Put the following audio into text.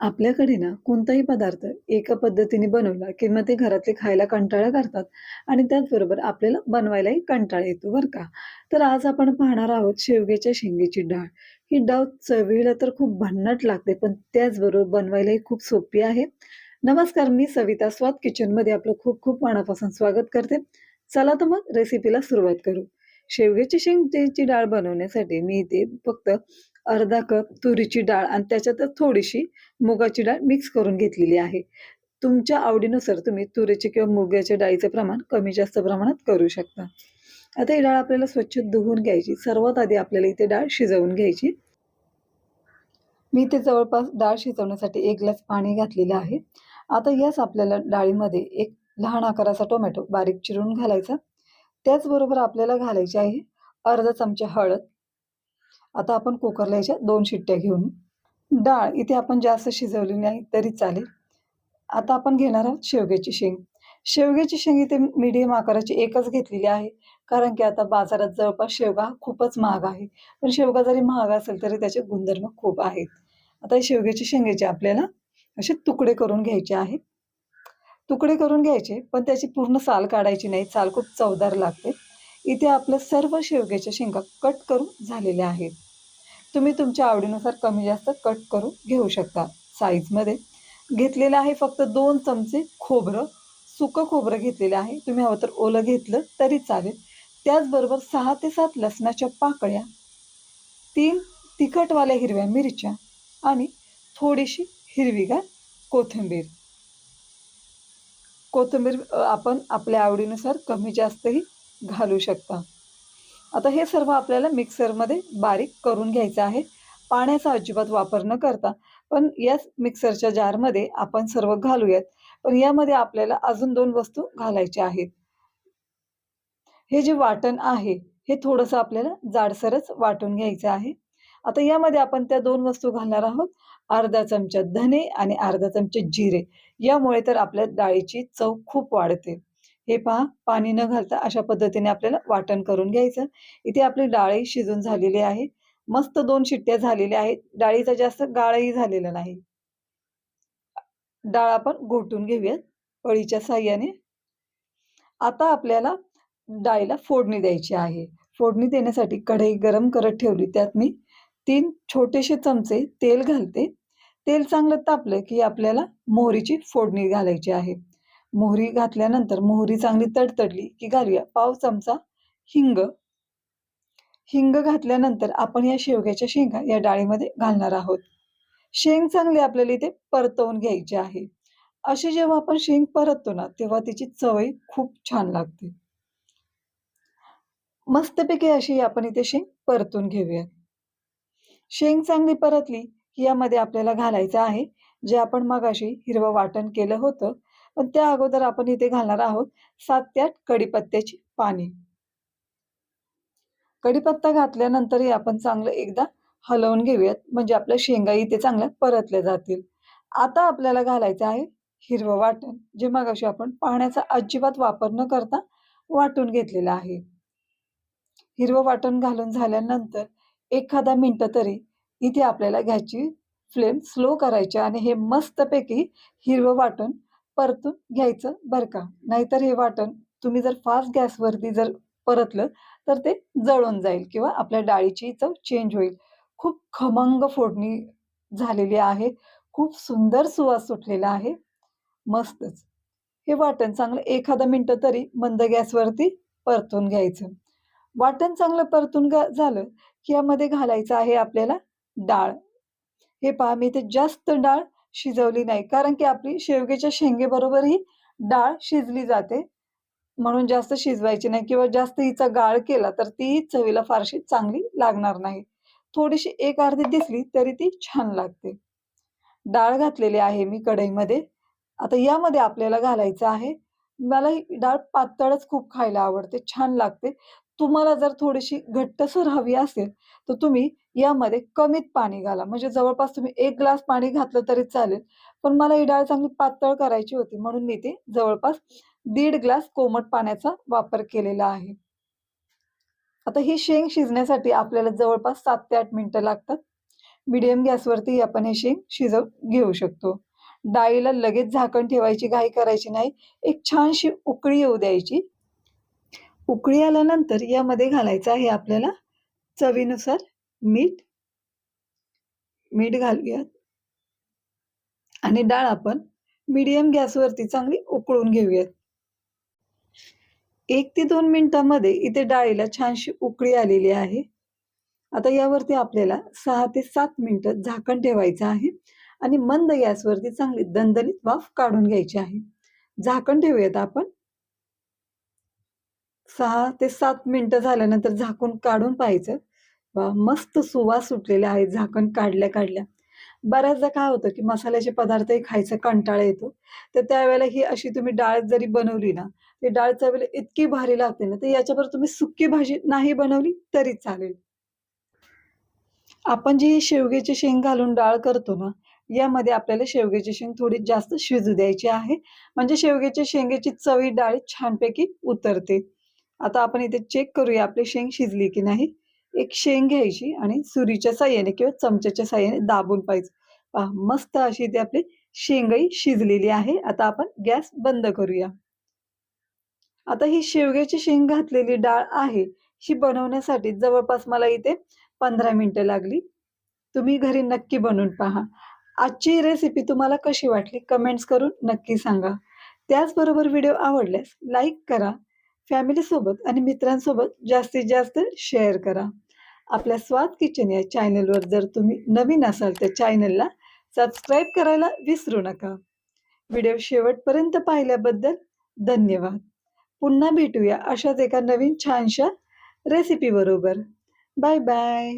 आपल्याकडे ना कोणताही पदार्थ एका पद्धतीने बनवला की मग ते घरातले खायला कंटाळा करतात आणि त्याचबरोबर आपल्याला बनवायलाही कंटाळा येतो बरं का. तर आज आपण पाहणार आहोत शेवग्याच्या शेंगेची डाळ. ही डाळ चवीला तर खूप भन्नाट लागते, पण त्याचबरोबर बनवायलाही खूप सोपी आहे. नमस्कार, मी सविता स्वाद किचनमध्ये आपलं खूप खूप मनापासून स्वागत करते. चला तर मग रेसिपीला सुरुवात करू. शेवग्याची शेंगची डाळ बनवण्यासाठी मी इथे फक्त अर्धा कप तुरीची डाळ आणि त्याच्यातच थोडीशी मुगाची डाळ मिक्स करून घेतलेली आहे. तुमच्या आवडीनुसार तुम्ही तुरीची किंवा मुगाच्या डाळीचं प्रमाण कमी जास्त प्रमाणात करू शकता. आता ही डाळ आपल्याला स्वच्छ धुवून घ्यायची. सर्वात आधी आपल्याला इथे डाळ शिजवून घ्यायची. मी इथे जवळपास डाळ शिजवण्यासाठी एक ग्लास पाणी घातलेलं आहे. आता याच आपल्याला डाळीमध्ये एक लहान आकाराचा टोमॅटो बारीक चिरून घालायचा. त्याचबरोबर आपल्याला घालायची आहे अर्धा चमचा हळद. आता आपण कुकरला याच्या दोन शिट्ट्या घेऊन डाळ इथे आपण जास्त शिजवली नाही तरी चालेल. आता आपण घेणार आहोत शेवग्याची शेंग. शेवग्याची शेंग इथे मीडियम आकाराची एकच घेतलेली आहे. कारण की आता बाजारात जवळपास शेवगा खूपच महाग आहे. पण शेवगा जरी महाग असेल तरी त्याचे गुणधर्म खूप आहेत. आता हे शेंगेचे आपल्याला असे तुकडे करून घ्यायचे आहेत. तुकडे करून घ्यायचे, पण त्याची पूर्ण साल काढायची नाही. साल खूप चवदार लागते. इथे आपल्या सर्व शेवग्याच्या शेंगा कट करून झालेल्या आहेत. तुम्ही तुमच्या आवडीनुसार कमी जास्त कट करून घेऊ शकता साईजमध्ये. घेतलेलं आहे फक्त दोन चमचे खोबरं, सुकं खोबरं घेतलेलं आहे. तुम्ही हवं तर ओलं घेतलं तरी चालेल. त्याचबरोबर सहा ते सात लसणाच्या पाकळ्या, तीन तिखटवाल्या हिरव्या मिरच्या आणि थोडीशी हिरवीगार कोथिंबीर. कोथिंबीर आपण आपल्या आवडीनुसार कमी जास्तही घालू शकता. आता हे सर्व आपल्याला मिक्सरमध्ये बारीक करून घ्यायचं आहे. पाण्याचा अजिबात वापर न करता, पण याच मिक्सरच्या जारमध्ये आपण सर्व घालूयात. पण यामध्ये आपल्याला अजून दोन वस्तू घालायच्या आहेत. हे जे वाटण आहे, हे थोडंसं आपल्याला जाडसरच वाटून घ्यायचं आहे. आता यामध्ये आपण त्या दोन वस्तू घालणार आहोत. अर्धा चमचा धने आणि अर्धा चमचा जिरे. यामुळे तर आपल्या डाळीची चव खूप वाढते. हे पहा पाणी न घालता अशा पद्धतीने आपल्याला वाटण करून घ्यायचं. इथे आपली डाळी शिजून झालेली आहे. मस्त दोन शिट्ट्या झालेल्या आहेत. डाळीचा जास्त गाळही झालेला नाही. डाळ आपण घोटून घेऊयात पळीच्या साह्याने आता आपल्याला डाळीला फोडणी द्यायची आहे. फोडणी देण्यासाठी कढई गरम करत ठेवली. त्यात मी तीन छोटेसे चमचे तेल घालते. तेल चांगलं तापलं की आपल्याला मोहरीची फोडणी घालायची आहे. मोहरी घातल्यानंतर मोहरी चांगली तडतडली की घालूया पाव चमचा हिंग. हिंग घातल्यानंतर आपण या शेवग्याच्या शेंगा या डाळीमध्ये घालणार आहोत. शेंग चांगली आपल्याला इथे परतवून घ्यायची आहे. अशी जेव्हा आपण शेंग परततो ना, तेव्हा तिची चवही खूप छान लागते. मस्तपैकी अशी आपण इथे शेंग परतून घेऊयात. शेंग चांगली परतली की यामध्ये आपल्याला घालायचं आहे, जे आपण मगाशी हिरवं वाटण केलं होतं. पण त्या अगोदर आपण इथे घालणार आहोत सात ते आठ कढीपत्त्याची पाने. कढीपत्ता घातल्यानंतरही आपण चांगलं एकदा हलवून घेऊयात, म्हणजे आपल्या शेंगा इथे चांगल्या परतल्या जातील. आता आपल्याला घालायचं आहे हिरवं वाटण, जे मगाशी आपण पाण्याचा अजिबात वापर न करता वाटून घेतलेलं आहे. हिरवं वाटण घालून झाल्यानंतर एखादा मिनटं तरी इथे आपल्याला घ्यायची फ्लेम स्लो करायची आणि हे मस्तपैकी हिरवं वाटण परतून घ्यायचं बरं का. नाहीतर हे वाटण तुम्ही जर फास्ट गॅसवरती जर परतलं, तर ते जळून जाईल किंवा आपल्या डाळीची चव चेंज होईल. खूप खमंग फोडणी झालेली आहे. खूप सुंदर सुवास सुटलेला आहे. मस्तच. हे वाटण चांगलं एखादा मिनटं तरी मंद गॅसवरती परतून घ्यायचं. वाटण चांगलं परतून झालं की यामध्ये घालायचं आहे आपल्याला डाळ. हे पहा मी इथे जास्त डाळ शिजवली नाही, कारण की आपली शेवग्याच्या शेंगेबरोबर ही डाळ शिजली जाते. म्हणून जास्त शिजवायची नाही किंवा जास्त हिचा गाळ केला तर ती चवीला फारशी चांगली लागणार नाही. थोडीशी एक अर्धी दिसली तरी ती छान लागते. डाळ घातलेली आहे मी कढईमध्ये. आता यामध्ये आपल्याला घालायचं आहे मला ही डाळ पातळच खूप खायला आवडते, छान लागते. तुम्हाला जर थोडीशी घट्टसर हवी असेल, तर तुम्ही यामध्ये कमीत पाणी घाला. म्हणजे जवळपास तुम्ही एक ग्लास पाणी घातलं तरी चालेल. पण मला ही डाळ चांगली पातळ करायची होती, म्हणून मी ती जवळपास दीड ग्लास कोमट पाण्याचा वापर केलेला आहे. आता ही शेंग शिजण्यासाठी आपल्याला जवळपास सात ते आठ मिनिटं लागतात. मिडियम गॅसवरती आपण हे शेंग शिजवून घेऊ शकतो डाळीला लगेच झाकण ठेवायची घाई करायची नाही एक छानशी उकळी येऊ द्यायची उकळी आल्यानंतर यामध्ये घालायचं आहे आपल्याला चवीनुसार मीठ. मीठ घालूयात. आणि डाळ आपण मीडियम गॅसवरती चांगली उकळून घेऊयात. एक ते दोन मिनिटांमध्ये इथे डाळीला छानशी उकळी आलेली आहे. आता यावरती आपल्याला सहा ते सात मिनिटं झाकण ठेवायचं आहे. आणि मंद गॅसवरती चांगली दणदणीत वाफ काढून घ्यायची आहे. झाकण ठेवूयात आपण. सहा ते सात मिनटं झाल्यानंतर झाकून काढून पाहायचं. वा मस्त सुवास सुटलेला आहेत झाकण काढल्या काढल्या. बऱ्याचदा काय होतं की मसाल्याचे पदार्थही खायचा कंटाळा येतो. तर त्यावेळेला ही अशी तुम्ही डाळ जरी बनवली ना ती डाळ चवीला इतकी भारी लागते ना तर याच्याबरोबर तुम्ही सुकी भाजी नाही बनवली तरी चालेल. आपण जी शेवग्याची शेंग घालून डाळ करतो ना यामध्ये आपल्याला शेवग्याची शेंग थोडी जास्त शिजू द्यायची आहे. म्हणजे शेवग्याच्या शेंगेची चवी डाळी छानपैकी उतरते. आता आपण इथे चेक करूया आपली शेंग शिजली की नाही. एक शेंग घ्यायची आणि सुरीच्या साह्याने किंवा चमच्याच्या साह्याने दाबून पाहिजे पहा मस्त अशी इथे आपली शेंगही शिजलेली आहे. आता आपण गॅस बंद करूया. आता ही शेवग्याची शेंग घातलेली डाळ आहे. ही बनवण्यासाठी जवळपास मला इथे पंधरा मिनिटं लागली. तुम्ही घरी नक्की बनवून पहा. आजची रेसिपी तुम्हाला कशी वाटली कमेंट्स करून नक्की सांगा. त्याचबरोबर व्हिडिओ आवडल्यास लाईक करा. फॅमिलीसोबत आणि मित्रांसोबत जास्तीत जास्त शेअर करा. आपल्या स्वाद किचन या चॅनलवर जर तुम्ही नवीन असाल तर चॅनलला सबस्क्राईब करायला विसरू नका. व्हिडिओ शेवटपर्यंत पाहिल्याबद्दल धन्यवाद. पुन्हा भेटूया अशाच एका नवीन छानशा रेसिपी बरोबर. Bye bye